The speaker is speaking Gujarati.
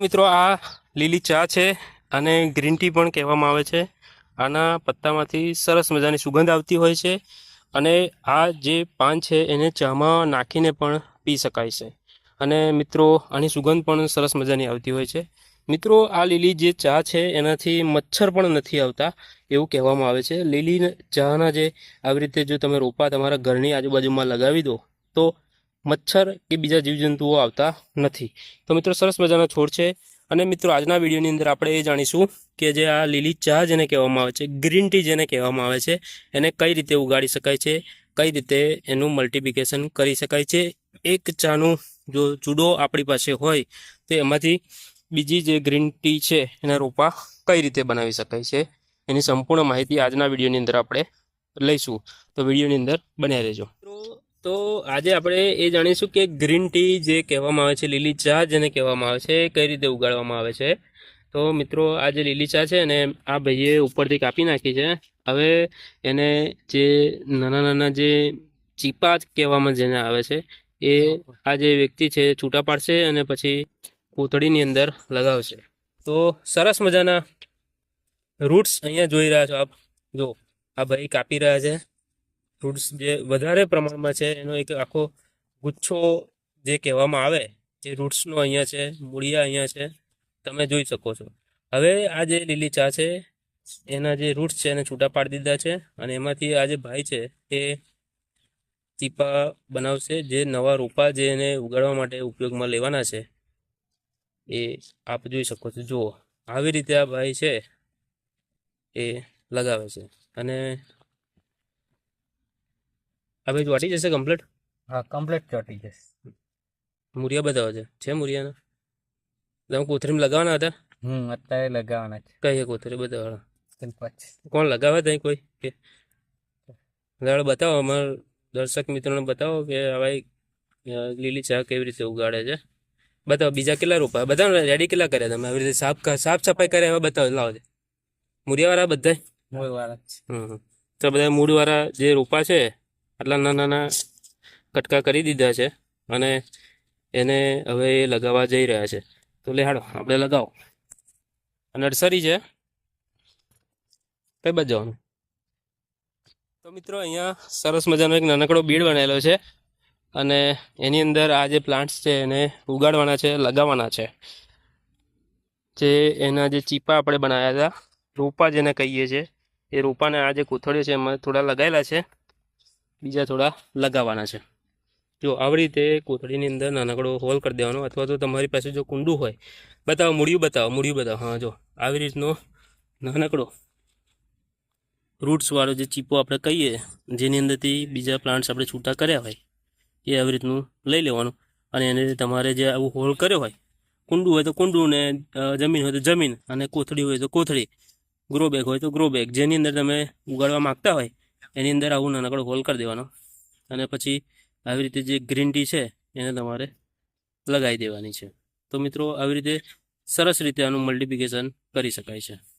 મિત્રો, આ લીલી ચા છે અને ગ્રીન ટી પણ કહેવામાં આવે છે. આના પત્તામાંથી સરસ મજાની સુગંધ આવતી હોય છે અને આ જે પાન છે એને ચામાં નાખીને પણ પી શકાય છે. અને મિત્રો, આની સુગંધ પણ સરસ મજાની આવતી હોય છે. મિત્રો, આ લીલી જે ચા છે એનાથી મચ્છર પણ નથી આવતા એવું કહેવામાં આવે છે. લીલી ચાના જે આવી રીતે જો તમે રોપા તમારા ઘરની આજુબાજુમાં લગાવી દો, તો મચ્છર કે બીજા જીવજંતુઓ આવતા નથી. તો મિત્રો સરસ મજાનો છોડ છે અને મિત્રો આજના વિડીયોની અંદર આપણે એ જાણીશું કે જે આ લીલી ચા જેને કહેવામાં આવે છે, ગ્રીન ટી જેને કહેવામાં આવે છે, એને કઈ રીતે ઉગાડી શકાય છે, કઈ રીતે એનું મલ્ટિપ્લિકેશન કરી શકાય છે, એક ચાનું જો જુડો આપણી પાસે હોય તો એમાંથી બીજી જે ગ્રીન ટી છે એના રોપા કઈ રીતે બનાવી શકાય છે, એની સંપૂર્ણ માહિતી આજના વિડીયોની અંદર આપણે લઈશું. તો વિડીયોની અંદર બન્યા રહેજો. તો આજે આપણે એ જાણીશું કે ગ્રીન ટી જે કહેવામાં આવે છે, લીલી ચા જેને કહેવામાં આવે છે, કઈ રીતે ઉગાડવામાં આવે છે. તો મિત્રો, આ જે લીલી ચા છે ને આ ભાઈએ ઉપરથી કાપી નાખી છે. હવે એને જે નાના નાના જે ચીપા કહેવામાં જેને આવે છે, એ આ જે વ્યક્તિ છે છૂટા પાડશે અને પછી કોથળીની અંદર લગાવશે. તો સરસ મજાના રૂટ્સ અહીંયા જોઈ રહ્યા છો આપ. જો, આ ભાઈ કાપી રહ્યા છે. ફ્રૂટ્સ જે વધારે પ્રમાણમાં છે, એનો એક આખો ગુચ્છો જે કહેવામાં આવે એ રૂટ્સનો અહીંયા છે, મૂળિયા અહીંયા છે, તમે જોઈ શકો છો. હવે આ જે લીલી ચા છે, એના જે રૂટ્સ છે, એને છૂટા પાડી દીધા છે અને એમાંથી આ જે ભાઈ છે, એ ટીપા બનાવશે, જે નવા રોપા જે એને ઉગાડવા માટે ઉપયોગમાં લેવાના છે, એ આપ જોઈ શકો છો. જુઓ, આવી રીતે આ ભાઈ છે, એ લગાવે છે. અને આ ચોટી જશે કમ્પ્લીટ હા કમ્પ્લીટ ચોટી જશે. મૂરિયા બતાવો છે. છે મૂરિયાના? તમે કોથળીમાં લગાવવાના હતા? હમ અત્યારે લગાવવાના છે. કઈ કોથરી બતાવવાના? કોણ લગાવે ત્યાં કોઈ? કે બતાવો અમારા દર્શક મિત્રોને બતાવો કે હવે લીલી ચા કેવી રીતે ઉગાડે છે. બતાવો બીજા કેટલા રોપા? બધા રેડી કેટલા કર્યા તમે? આવી રીતે સાફ સાફ સફાઈ કરે એવા બતાવો લાવો છે મૂરિયાવાળા બધા મૂળ વાળા જ છે. હમ હમ. તો બધા મૂળવાળા જે રોપા છે આટલા નાના નાના કટકા કરી દીધા છે અને એને હવે એ લગાવવા જઈ રહ્યા છે. તો લે હાડો આપણે લગાવો. નર્સરી છે. કઈ બાજુ જવાનું તો મિત્રો, અહીંયા સરસ મજાનો એક નાનકડો બીડ બનાવેલો છે અને એની અંદર આ જે પ્લાન્ટ્સ છે એને ઉગાડવાના છે, લગાવવાના છે. જે એના જે ચીપા આપણે બનાવ્યા હતા, રોપા જેને કહીએ છીએ એ રોપાને આ જે કોથળીઓ છે એમાં થોડા લગાવેલા છે. બીજા થોડા લગાવવાના છે. જો આવી રીતે કોથળીની અંદર નાનકડો હોલ કરી દેવાનો અથવા તો તમારી પાસે જો કુંડું હોય, બતાવો, મૂળિયું બતાવો મૂળિયું બતાવો. હા, જો આવી રીતનો નાનકડો રૂટ્સવાળો જે ચીપો આપણે કહીએ, જેની અંદરથી બીજા પ્લાન્ટ્સ આપણે છૂટા કર્યા હોય, એ આવી રીતનું લઈ લેવાનું. અને એને તમારે જે આવું હોલ કર્યો હોય, કુંડું હોય તો કુંડું ને જમીન હોય તો જમીન અને કોથળી હોય તો કોથળી ગ્રો બેગ હોય તો ગ્રો બેગ જેની અંદર તમે ઉગાડવા માગતા હોય એની અંદર આવું નાનકડો હોલ કરી દેવાનો. અને પછી આવી રીતે જે ગ્રીન ટી છે, એને તમારે લગાવી દેવાની છે. તો મિત્રો, આવી રીતે સરસ રીતે આનું મલ્ટિપ્લિકેશન કરી શકાય છે.